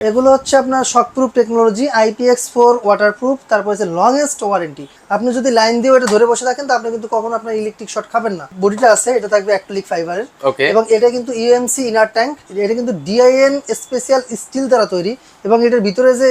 এগুলো হচ্ছে আপনার shockproof technology IPX four waterproof তারপর হচ্ছে লংয়েস্ট ওয়ারেন্টি আপনি যদি লাইন দিয়ে এটা ধরে বসে থাকেন তো আপনি কিন্তু কখনো আপনার ইলেকট্রিক শর্ট খাবেন না। বডিটা আছে এটা থাকবে অ্যাক্রিলিক ফাইবারের এবং এটা কিন্তু ইউএমসি ইনার ট্যাঙ্ক এটা কিন্তু ডিআইএন স্পেশাল স্টিল দ্বারা তৈরি। এবং এটার ভিতরে যে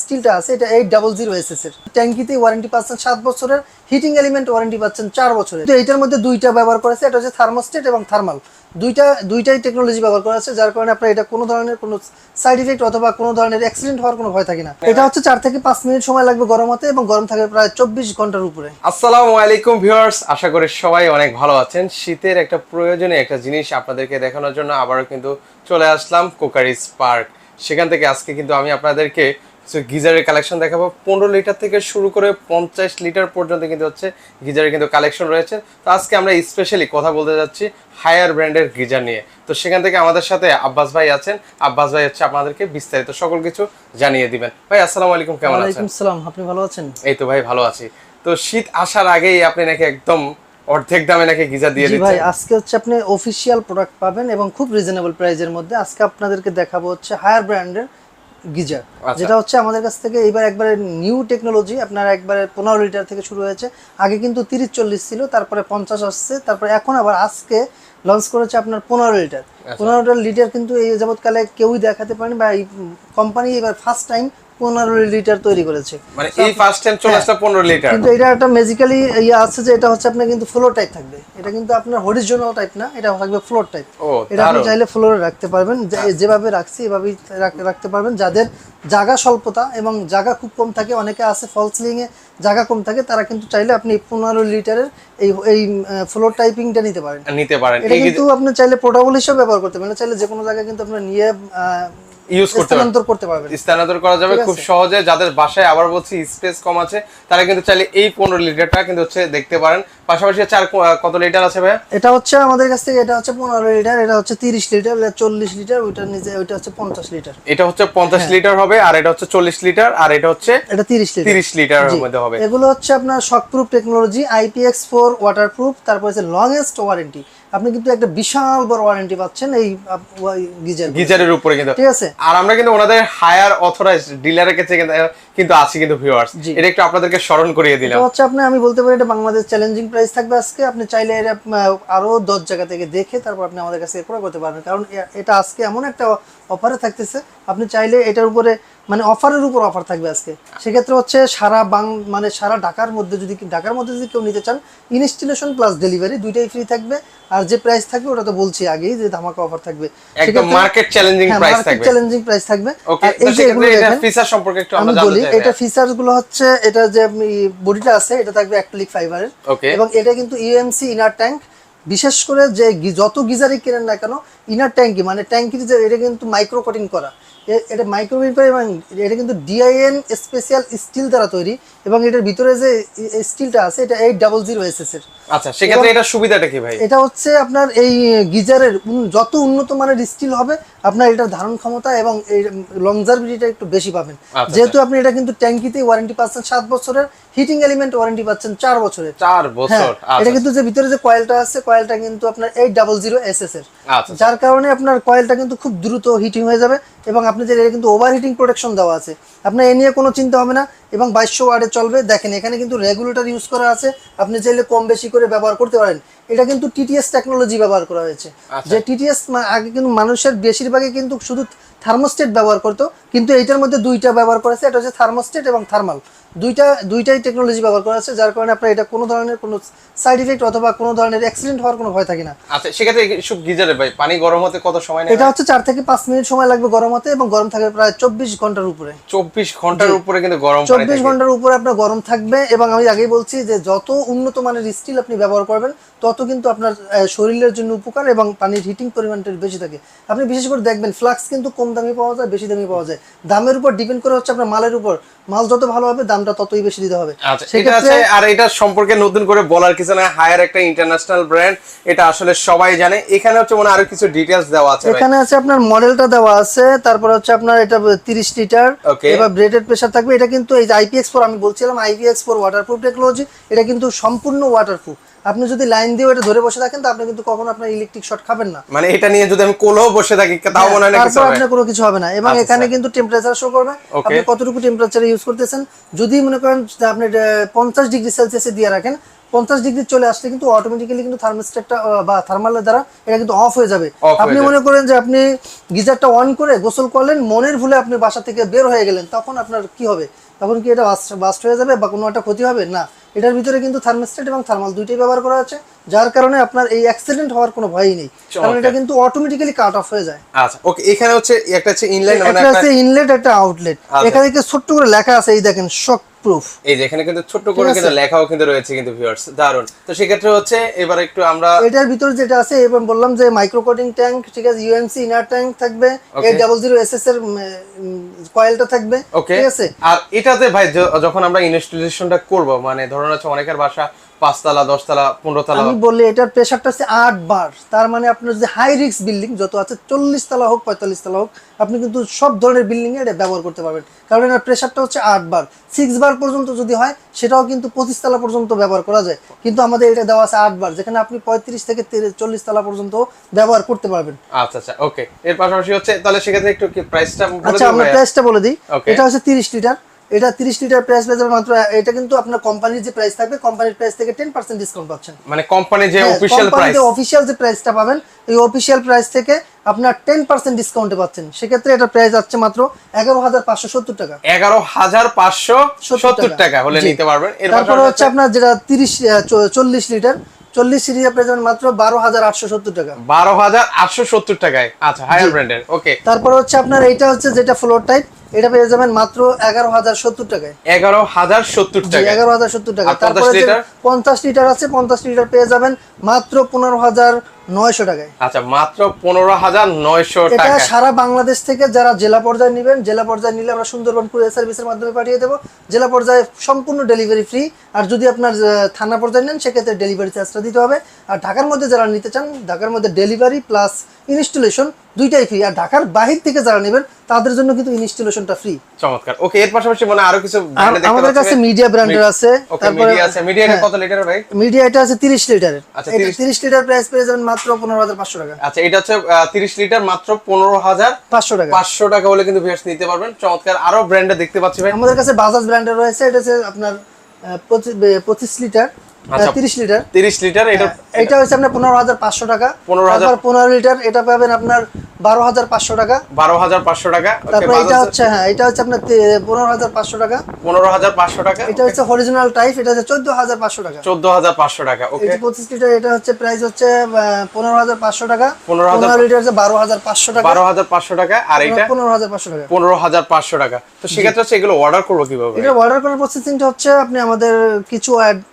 স্টিলটা আছে এটা eight double zero S S এর ট্যাঙ্কিতে ওয়ারেন্টি পাচ্ছেন সাত বছরের। হিটিং এলিমেন্ট ওয়ারেন্টি পাচ্ছেন চার বছরের তো এইটার মধ্যে দুইটা ব্যবহার করেছে এটা হচ্ছে থার্মোস্টেট এবং থার্মাল দুইটা দুইটাই টেকনোলজি ব্যবহার করা আছে যার কারণে আপনার এটা কোনো ধরনের কোনো সাইড ইফেক্ট অথবা কোনো ধরনের অ্যাক্সিডেন্ট হওয়ার কোনো ভয় থাকে না। এটা হচ্ছে চার থেকে পাঁচ মিনিট সময় লাগবে গরম হতে এবং গরম থাকবে প্রায় চব্বিশ ঘণ্টার উপরে। আসসালামু আলাইকুম ভিউয়ার্স আশা করি সবাই অনেক ভালো আছেন। শীতের একটা প্রয়োজনীয় একটা জিনিস আপনাদেরকে দেখানোর জন্য আবারও কিন্তু চলে আসলাম কোকারিস পার্ক। সেখান থেকে আজকে কিন্তু আমি আপনাদেরকে কিছু গিজারের কালেকশন দেখাবো। পনেরো লিটার থেকে শুরু করে পঞ্চাশ লিটার পর্যন্ত কিন্তু হচ্ছে গিজারের কিন্তু কালেকশন রয়েছে। তো আজকে আমরা স্পেশালি কথা বলতে যাচ্ছি হায়ার ব্র্যান্ডের গিজার নিয়ে। তো সেখান থেকে আমাদের সাথে আব্বাস ভাই আছেন। আব্বাস ভাই হচ্ছে আপনাদেরকে বিস্তারিত সকল কিছু জানিয়ে দিবেন। ভাই আসসালামু আলাইকুম কেমন আছেন? সালাম আপনি ভালো আছেন? এই তো ভাই ভালো আছি। তো শীত আসার আগেই আপনি নাকি একদম অর্ধেক দামে নাকি গিজার দিয়ে জি ভাই আজকে হচ্ছে আপনি অফিসিয়াল প্রোডাক্ট পাবেন এবং খুব রিজনেবল প্রাইজের মধ্যে। আজকে আপনাদেরকে দেখাবো হচ্ছে হায়ার ব্র্যান্ডের গিজার আচ্ছা। যেটা হচ্ছে আমাদের কাছ থেকে এবার একবারে নিউ টেকনোলজি আপনার একবারে পনেরো লিটার থেকে শুরু হয়েছে। আগে কিন্তু তিরিশ চল্লিশ ছিল তারপরে পঞ্চাশ আসছে তারপরে এখন আবার আজকে লঞ্চ করেছে আপনার পনেরো লিটার পনেরো পনেরোটা লিটার কিন্তু এই যাবৎকালে কেউই দেখাতে পারেনি বা এই কোম্পানি এবার ফার্স্ট টাইম পনেরো লিটার তৈরি করেছে। মানে এই ফার্স্ট টাইম চলে আসলো পনেরো লিটার। কিন্তু এটা একটা ম্যাজিক্যালি ইয়ে আছে যে এটা হচ্ছে আপনার কিন্তু ফ্লোর টাইপ থাকবে। এটা কিন্তু আপনার হরিজনাল টাইপ না এটা থাকবে ফ্লোর টাইপ এটা আপনি চাইলে ফ্লোরে রাখতে পারবেন যেভাবে রাখছি এভাবেই রাখতে পারবেন। যাদের জায়গা স্বল্পতা এবং জায়গা খুব কম থাকে অনেকে আছে ফল সিলিং এ জায়গা কম থাকে তারা কিন্তু চাইলে আপনি পনেরো লিটারের এই এই ফ্লোর টাইপিংটা নিতে পারেন। নিতে পারেন। এটা কিন্তু আপনি চাইলে পোর্টেবল হিসেবে ব্যবহার করতে পারেন। চাইলে যে কোনো জায়গায় কিন্তু আপনার নিয়ে ইউজ করতে স্থানান্তর করতে পারবেন স্থানান্তর করা যাবে খুব সহজে। যাদের বাসায় আবার বলছি স্পেস কম আছে তারা কিন্তু চাইলে এই পনেরো লিটারটা কিন্তু হচ্ছে দেখতে পারেন। পাশাপাশি চার কত লিটার আছে ভাই এটা হচ্ছে আমাদের কাছ থেকে এটা হচ্ছে পনেরো লিটার এটা হচ্ছে তিরিশ লিটার এটা চল্লিশ লিটার ওইটার নিচে ওইটা হচ্ছে পঞ্চাশ লিটার। এটা হচ্ছে পঞ্চাশ হ্যাঁ। লিটার হবে আর এটা হচ্ছে চল্লিশ লিটার আর এটা হচ্ছে এটা তিরিশ লিটার। তিরিশ লিটারের জি। মধ্যে হবে। এগুলো হচ্ছে আপনার shockproof technology IPX four waterproof তারপর হচ্ছে লংয়েস্ট ওয়ারেন্টি আপনি কিন্তু একটা বিশাল বড় ওয়ারেন্টি পাচ্ছেন এই গিজার গিজারের উপরে কিন্তু। ঠিক আছে? আর আমরা কিন্তু ওনাদের হায়ার অথরাইজড ডিলারের কাছে কিন্তু কিন্তু আছি কিন্তু ভিউয়ার্স এটা একটু আপনাদেরকে স্মরণ করিয়ে দিলাম। এটা হচ্ছে আপনি আমি বলতে পারি এটা বাংলাদেশ চ্যালেঞ্জিং প্রাইস থাকবে আজকে। আপনি চাইলে এটা আরও দশ জায়গা থেকে দেখে তারপর আপনি আমাদের কাছে ক্রয় করতে পারবেন। কারণ এটা আজকে এমন একটা অফারে থাকতেছে। আপনি চাইলে এটার উপরে মানে অফারের উপর অফার থাকবে আজকে। সেক্ষেত্রে হচ্ছে সারা বাং মানে সারা ঢাকার মধ্যে যদি ঢাকার মধ্যে যদি কেউ নিতে চান ইনস্টলেশন প্লাস ডেলিভারি দুইটাই ফ্রি থাকবে। আর যে প্রাইস থাকবে ওটা তো বলছি আগেই যে ধামাকা অফার থাকবে। একদম মার্কেট চ্যালেঞ্জিং প্রাইস থাকবে। চ্যালেঞ্জিং প্রাইস থাকবে। ওকে এই যে এটা ফিচার সম্পর্কে একটু আমরা জানতে এটা ফিচার্সগুলো হচ্ছে এটা যে বডিটা আছে এটা থাকবে অ্যাক্রিলিক ফাইবারের এবং এটা কিন্তু ইউএমসি ইনার ট্যাঙ্ক বিশেষ করে যে যত গিজারই কেনেন না কেন ইনার ট্যাঙ্কি মানে ট্যাঙ্কির যে এটা কিন্তু মাইক্রো কোটিং করা। এটা মাইক্রো কোটিং করা এবং এটা কিন্তু ডিআইএন স্পেশাল স্টিল দ্বারা তৈরি। এবং এটার ভিতরে যে স্টিলটা আছে এটা eight double zero S S এর। আচ্ছা সেক্ষেত্রে এটা সুবিধাটা কি ভাই? এটা হচ্ছে আপনার এই গিজারের যত উন্নত মানের স্টিল হবে আপনার এটার ধারণ ক্ষমতা এবং এই লংজারভিটিটা একটু বেশি পাবেন। আচ্ছা, যেহেতু আপনি এটা কিন্তু ট্যাঙ্কিতে ওয়ারেন্টি পাচ্ছেন সাত বছরের হিটিং এলিমেন্ট ওয়ারেন্টি পাচ্ছেন চার বছরের। চার হ্যাঁ বছর এটা আচ্ছা কিন্তু যে ভিতরে যে কয়েলটা আছে কয়েলটা কিন্তু আপনার eight double zero S S এর। আচ্ছা যার কারণে আপনার কয়েলটা কিন্তু খুব দ্রুত হিটিং হয়ে যাবে এবং আপনি যে এটা কিন্তু ওভার হিটিং প্রোটেকশন দেওয়া আছে। আপনার এ নিয়ে কোনো চিন্তা হবে না এবং বাইশশো ওয়ার্ডে চলবে। দেখেন এখানে কিন্তু রেগুলেটর ইউজ করা আছে। আপনি চাইলে কম বেশি করে ব্যবহার করতে পারেন। এটা কিন্তু টিটিএস টেকনোলজি ব্যবহার করা হয়েছে। আচ্ছা। যে টিটিএস আগে কিন্তু মানুষের বেশিরভাগই কিন্তু শুধু থার্মোস্টেট ব্যবহার করতো। কিন্তু এইটার মধ্যে দুইটা ব্যবহার করেছে। এটা হচ্ছে থার্মোস্টেট এবং থার্মাল দুইটা দুইটাই টেকনোলজি ব্যবহার করা আছে যার কারণে আপনার এটা কোনো ধরনের কোনো সাইড ইফেক্ট অথবা কোনো ধরনের অ্যাক্সিডেন্ট হওয়ার কোনো ভয় থাকে না। আচ্ছা সেক্ষেত্রে সব গিজারে ভাই পানি গরম হতে কত সময় নেয়? এটা হচ্ছে চার থেকে পাঁচ মিনিট সময় লাগবে গরম হতে এবং গরম থাকবে প্রায় চব্বিশ ঘণ্টার উপরে। চব্বিশ ঘণ্টার উপরে কিন্তু গরম চব্বিশ ঘণ্টার উপরে আপনার গরম থাকবে এবং আমি আগেই বলছি যে যত উন্নত মানের স্টিল আপনি ব্যবহার করবেন তত কিন্তু আপনার শরীরের জন্য উপকার এবং পানির হিটিং পরিমাণটা বেশি থাকে। আপনি বিশেষ করে দেখবেন ফ্লাক্স কিন্তু কম দামে পাওয়া যায় বেশি দামে পাওয়া যায়। দামের উপর ডিপেন্ড করে হচ্ছে আপনার মালের উপর। মাল যত ভালো হবে দামটা ততই বেশি দিতে হবে। আচ্ছা আর এটা সম্পর্কে নতুন করে বলার কিছু না হায়ার একটা ইন্টারন্যাশনাল ব্র্যান্ড এটা আসলে সবাই জানে। এখানে হচ্ছে মনে আরও কিছু ডিটেলস দেওয়া আছে এখানে আছে আপনার মডেলটা দেওয়া আছে তারপর হচ্ছে আপনার এটা তিরিশ লিটার Okay. এবার ব্রেডেড প্রেসার থাকবে। এটা কিন্তু এই আইপিএক্স ফোর আমি বলছিলাম আইপিএক্স ফোর ওয়াটারপ্রুফ টেকনোলজি এটা কিন্তু সম্পূর্ণ ওয়াটারপ্রুফ আপনি যদি লাইন দিয়ে এটা ধরে বসে থাকেন তো আপনি কিন্তু কখনো আপনার ইলেকট্রিক শর্ট খাবেন না। মানে এটা নিয়ে যদি আমি কোলেও বসে থাকি তাও মনে হয় না কিছু হবে আপনার কোনো কিছু হবে না। এবং আচ্ছা, এখানে কিন্তু টেম্পারেচার শো করবে। আপনি কতটুকু টেম্পারেচার ইউজ করতেছেন? যদি মনে করেন যে আপনি পঞ্চাশ ডিগ্রি সেলসিয়াসে দিয়ে রাখেন পঞ্চাশ ডিগ্রি চলে আসলে কিন্তু অটোমেটিক্যালি কিন্তু থার্মোস্টেটটা বা থার্মালের দ্বারা এটা কিন্তু অফ হয়ে যাবে। আপনি মনে করেন যে আপনি গিজারটা অন করে গোসল করলেন মনের ভুলে আপনি বাসা থেকে বের হয়ে গেলেন তখন আপনার কি হবে? তখন কি এটা বাস্ট হয়ে যাবে বা কোনো একটা ক্ষতি হবে? না। এটার ভিতরে কিন্তু থার্মোস্টেট এবং থার্মাল দুইটাই ব্যবহার করা আছে। যার কারণে আপনার এই অ্যাক্সিডেন্ট হওয়ার কোনো ভয়ই নেই। কারণ এটা কিন্তু অটোমেটিক্যালি কাট অফ হয়ে যায়। আচ্ছা ওকে এখানে হচ্ছে একটা হচ্ছে ইনলাইন মানে একটা আছে ইনলেট একটা আউটলেট আচ্ছা। এখানে কি ছোট্ট করে লেখা আছে এই দেখেন শক প্রুফ এই যে এখানে কিন্তু ছোট্ট করে কিন্তু লেখাও কিন্তু রয়েছে কিন্তু ভিউয়ার্স দারুণ তো সেক্ষেত্রে হচ্ছে এবার একটু আমরা এটার ভিতরে যেটা আছে এবং বললাম যে মাইক্রো কোটিং ট্যাঙ্ক ঠিক আছে ইউএমসি ইনার ট্যাঙ্ক থাকবে. এই ডাবল জিরো এস এস এর কয়েলটা থাকবে ঠিক আছে? আর এটাতে ভাই যখন আমরা ইনস্টলেশনটা করব মানে ধরুন হচ্ছে অনেকের বাসা পাঁচতলা দশতলা পনেরো তলা আমি বললি এটার প্রেশারটা হচ্ছে আট বার। তার মানে আপনার যে হাই রিস্ক বিল্ডিং যত আছে চল্লিশ তলা হোক পঁয়তাল্লিশ তলা হোক আপনি কিন্তু সব ধরনের বিল্ডিং এটা ব্যবহার করতে পারবেন। কারণ এটার প্রেশারটা হচ্ছে আট বার। সিক্স বার পর্যন্ত যদি হয় সেটাও কিন্তু পঁচিশ তলা পর্যন্ত ব্যবহার করা যায়। কিন্তু আমাদের এটা দেওয়া আছে আট বার যেখানে আপনি পঁয়ত্রিশ থেকে চল্লিশ তলা পর্যন্ত ব্যবহার করতে পারবেন। আচ্ছা আচ্ছা ওকে এর পাশাপাশি হচ্ছে তাহলে সেক্ষেত্রে একটু প্রাইসটা বলে আচ্ছা আমরা প্রাইসটা বলে দিই। এটা হচ্ছে তিরিশ লিটার। এটা তিরিশ লিটার প্রাইস পেয়ে মাত্র এটা কিন্তু আপনার কোম্পানির যে প্রাইস থাকবে কোম্পানির প্রাইস থেকে টেন পার্সেন্ট ডিসকাউন্ট পাচ্ছেন। মানে কোম্পানি যে অফিশিয়াল প্রাইস অফিসিয়াল যে প্রাইসটা পাবেন এই অফিসিয়াল প্রাইস থেকে আপনার টেন পার্সেন্ট ডিসকাউন্টে পাচ্ছেন। সেক্ষেত্রে এটা প্রাইস যাচ্ছে মাত্র এগারো হাজার পাঁচশো সত্তর টাকা। এগারো হাজার পাঁচশো সত্তর সত্তর টাকা। টাকা হলে নিতে পারবেন। এর তারপরে হচ্ছে আপনার যেটা তিরিশ চল্লিশ লিটার চল্লিশ সিরিজ আপনি যাবেন মাত্র বারো হাজার আটশো সত্তর টাকা। বারো হাজার আটশো সত্তর টাকায়। আচ্ছা হায়ার ব্র্যান্ডের ওকে তারপর হচ্ছে আপনার এইটা হচ্ছে যেটা ফ্লোর টাইপ এটা পেয়ে যাবেন মাত্র এগারো হাজার সত্তর টাকায়। এগারো হাজার সত্তর টাকা এগারো হাজার সত্তর টাকা আর 50 তারপরে পঞ্চাশ লিটার আছে পঞ্চাশ লিটার পেয়ে যাবেন মাত্র পনেরো হাজার নয়শো টাকায়। আচ্ছা মাত্র পনেরো হাজার নয়শো এটা টাকা সারা বাংলাদেশ থেকে যারা জেলা পর্যায়ে নেবেন জেলা পর্যায়ে নিলে আমরা সুন্দরবন কুরিয়ার সার্ভিসের মাধ্যমে পাঠিয়ে দেবো। জেলা পর্যায়ে সম্পূর্ণ ডেলিভারি ফ্রি। আর যদি আপনার থানা পর্যায়ে নেন সেক্ষেত্রে ডেলিভারি চার্জটা দিতে হবে। আর ঢাকার মধ্যে যারা নিতে চান ঢাকার মধ্যে ডেলিভারি প্লাস ইনস্টলেশন দুইটাই ফ্রি আর ঢাকার বাহির থেকে যারা নেবেন তাদের জন্য কিন্তু ইনস্টলেশনটা ফ্রি চমৎকার। ওকে এর পাশাপাশি মানে আরও কিছু আমাদের কাছে। মিডিয়া ব্র্যান্ডের আছে ওকে মিডিয়া আছে। মিডিয়া কত লিটার ভাই? মিডিয়া এটা আছে তিরিশ লিটারের আচ্ছা, এটা 30 লিটার প্রাইস পেয়ে যাবেন মাত্র পনেরো হাজার পাঁচশো টাকা। আচ্ছা এটা হচ্ছে তিরিশ লিটার মাত্র পনেরো হাজার পাঁচশো টাকা। পাঁচশো টাকা হলে কিন্তু ভিউয়ার্স নিতে পারবেন। চমৎকার আরও ব্র্যান্ডে দেখতে পাচ্ছি ভাই। আমাদের কাছে বাজাজ ব্র্যান্ডের রয়েছে এটা হচ্ছে আপনার আহ, পঁচি- বে- পঁচিশ লিটার আচ্ছা। তিরিশ লিটার তিরিশ লিটার এটা এটা হচ্ছে আপনার পনেরো হাজার পাঁচশো টাকা 15,000 তারপর পনেরো লিটার এটা পাবেন আপনার বারো হাজার পাঁচশো টাকা বারো হাজার পাঁচশো টাকা তারপর এটা হচ্ছে হ্যাঁ এটা আপনার টাকা টাকা এটা হচ্ছে টাইপ হচ্ছে টাকা টাকা ওকে এটা পঁচিশ লিটার এটা হচ্ছে প্রাইস হচ্ছে পনেরো হাজার পাঁচশো টাকা 15,000 লিটার হচ্ছে বারো হাজার পাঁচশো টাকা বারো হাজার পাঁচশো টাকা আর এটা পনেরো হাজার পাঁচশো টাকা পনেরো হাজার পাঁচশো টাকা তো সেক্ষেত্রে হচ্ছে এগুলো অর্ডার করব কীভাবে এটা অর্ডার করার প্রসেসিংটা হচ্ছে আপনি আমাদের কিছু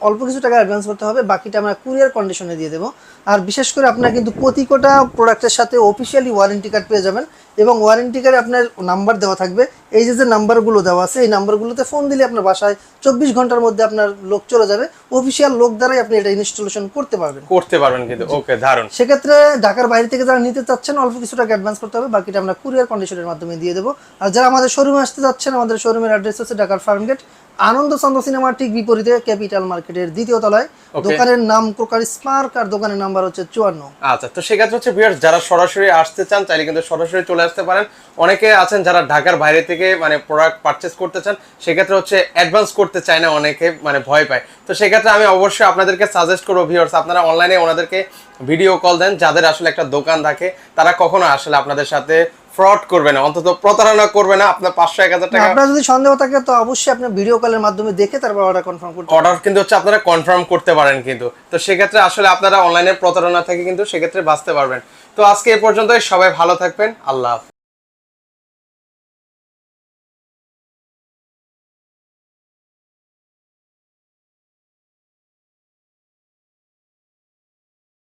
অল্প কিছু টাকা অ্যাডভান্স করতে হবে, বাকিটা আমরা কুরিয়ার কন্ডিশনে দিয়ে দেবো। আর বিশেষ করে আপনার কিন্তু প্রতিটা প্রোডাক্টের সাথে অফিসিয়ালি ওয়ারেন্টি কার্ড পেয়ে যাবেন। এবং ওয়ারেন্টি কার্ডে আপনার নাম্বার দেওয়া থাকবে। এই যে যে নাম্বারগুলো দেওয়া আছে এই নাম্বারগুলোতে ফোন দিলে আপনার বাসায় চব্বিশ ঘণ্টার মধ্যে আপনার লোক চলে যাবে। অফিসিয়াল লোক দ্বারাই আপনি এটা ইনস্টলেশন করতে পারবেন। করতে পারবেন কিন্তু ওকে দারুণ সেক্ষেত্রে ঢাকার বাইরে থেকে যারা নিতে চাচ্ছেন অল্প কিছু টাকা অ্যাডভান্স করতে হবে বাকিটা আমরা কুরিয়ার কন্ডিশনের মাধ্যমে দিয়ে দেবো। আর যারা আমাদের শোরুমে আসতে যাচ্ছেন আমাদের শোরুমের অ্যাড্রেস হচ্ছে ঢাকার ফার্ম গেট আনন্দ চন্দ্র সিনেমার ঠিক বিপরীতে ক্যাপিটাল মার্কেটের দ্বিতীয় তলায়। দোকানের নাম প্রকার স্মার্ক আর দোকানের নাম্বার হচ্ছে চুয়ান্ন। আচ্ছা তো সেক্ষেত্রে হচ্ছে যারা সরাসরি আসতে চান চাইলে কিন্তু সরাসরি চলে আসতে পারেন। অনেকে আছেন যারা ঢাকার বাইরে থেকে মানে প্রোডাক্ট পারচেস করতে চান, সেক্ষেত্রে হচ্ছে অ্যাডভান্স করতে চায় না, অনেকে মানে ভয় পায়। তো সেক্ষেত্রে আমি অবশ্যই আপনাদেরকে সাজেস্ট করব ভিউয়ার্স আপনারা অনলাইনে ওনাদেরকে ভিডিও কল দেন, যাদের আসলে একটা দোকান থাকে, তারা কখনো আসলে আপনাদের সাথে ফ্রড করবে না অন্তত প্রতারণা করবে না আপনার পাঁচশো এক হাজার টাকা আপনার যদি সন্দেহ থাকে তো অবশ্যই আপনি ভিডিও কলের মাধ্যমে দেখে তারপর অর্ডার কনফার্ম করতে অর্ডার কিন্তু হচ্ছে আপনারা কনফার্ম করতে পারেন কিন্তু। তো সেক্ষেত্রে আসলে আপনারা অনলাইনে প্রতারণা থেকে কিন্তু সেক্ষেত্রে বাঁচতে পারবেন। তো আজকে এ পর্যন্তই সবাই ভালো থাকবেন আল্লাহ